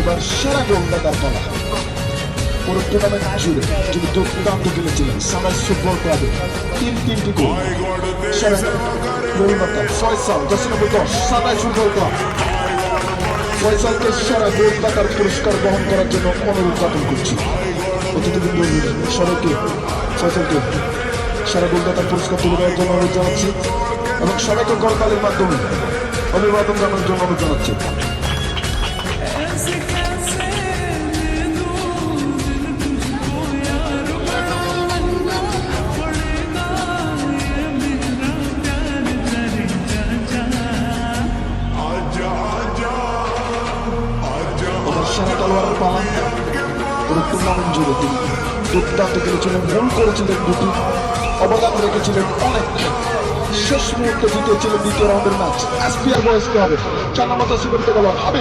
এবার সেরা গোলদাতার পালা পুরো টুর্নামেন্ট জুড়ে যিনি দুর্দান্ত খেলেছিলেন সামাজ ফুটবল ক্লাবে। তিন তিনটি গোল। সেরা গোলদাতা ফয়সাল দশ নম্বর দশ সামাজ ফুটবল ক্লাব। ফয়সালকে সেরা গোলদাতার পুরস্কার বহন করার জন্য অনুরোধ জ্ঞাপন করছি। অতিথিবৃন্দ সবাইকে ফয়সালকে সেরা গোলদাতার পুরস্কার তুলে দেওয়ার জন্য অনুরোধ জানাচ্ছি এবং সবাইকে করতালের মাধ্যমে অভিবাদন জানার জন্য অনুরোধ জানাচ্ছি করেছিলেন ভুল করেছিলেন দুটি। অবদান রেখেছিলেন অনেক। শেষ মুহূর্তে জিতেছিলেন দ্বিতীয় রাউন্ডের ম্যাচ। এসপিআর বয়সকে হবে? নম্বর সিমেন্টে গেল হবে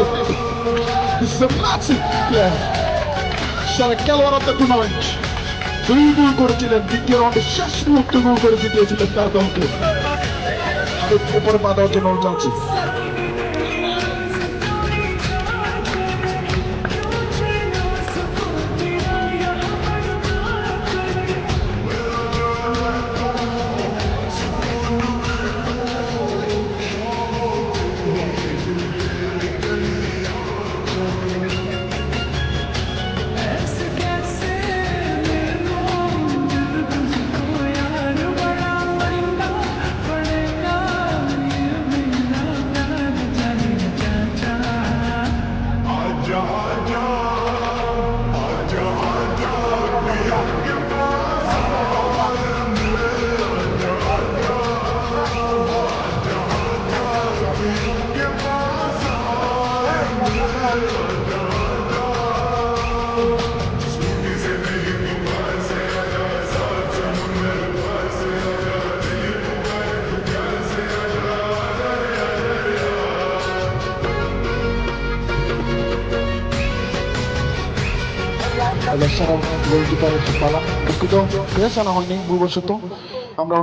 দ্বিতীয় রাউন্ডে শেষ মুহূর্তে গোল করে জিতিয়েছিলেন তার দলকে। উপরে দেওয়ার জন্য অনুরোধ এবার সারা গোলকিপারের পালা দুঃখিত পেয়েছ আনা হয়নি ভুলবশত আমরা